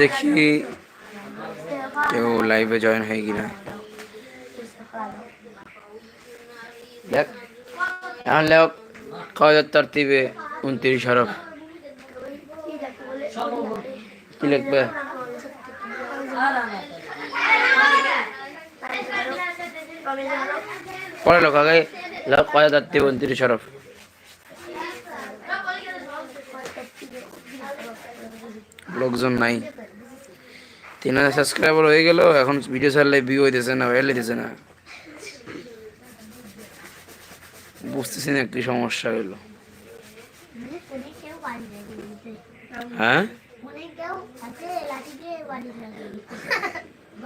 দেখি কেউ লাইভে জয়েন হয় কিনা। দেখ, এখন লেখ কয়ের তরতিবে উনত্রিশ হরফ। কি লিখবে? পরে লোক আগে লেখ কয়ের তরতিবে উনত্রিশ হরফ লোকজন নাই। তিন হাজার সাবস্ক্রাইবার হয়ে গেল এখন ভিডিও ছাড়লে ভিউ হইতেছে না ভাইরাল হইতেছে না। বুঝতেছি না কি সমস্যা হইল। হ্যাঁ?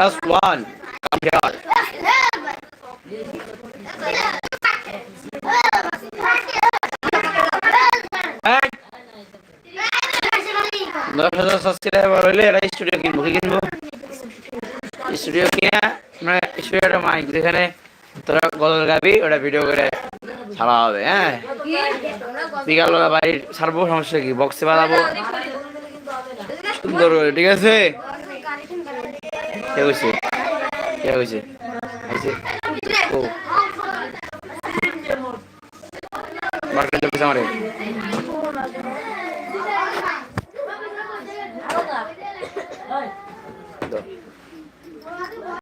ক্লাস ওয়ান দশ হাজার সাবস্ক্রাইবার এটা স্টুডিও কিনবো কি কিনবো স্টুডিও কিনে মাইক যেখানে তোরা গদল গাবি ওটা ভিডিও করে ছাড়া হবে হ্যাঁ বিকালবেলা বাড়ি ছাড়বো সমস্যা কি বক্সে বাজাবো সুন্দর ঠিক আছে কে হয়েছে কে হয়েছে হয়েছে ও মার্কেট চলছে আমারে দাও।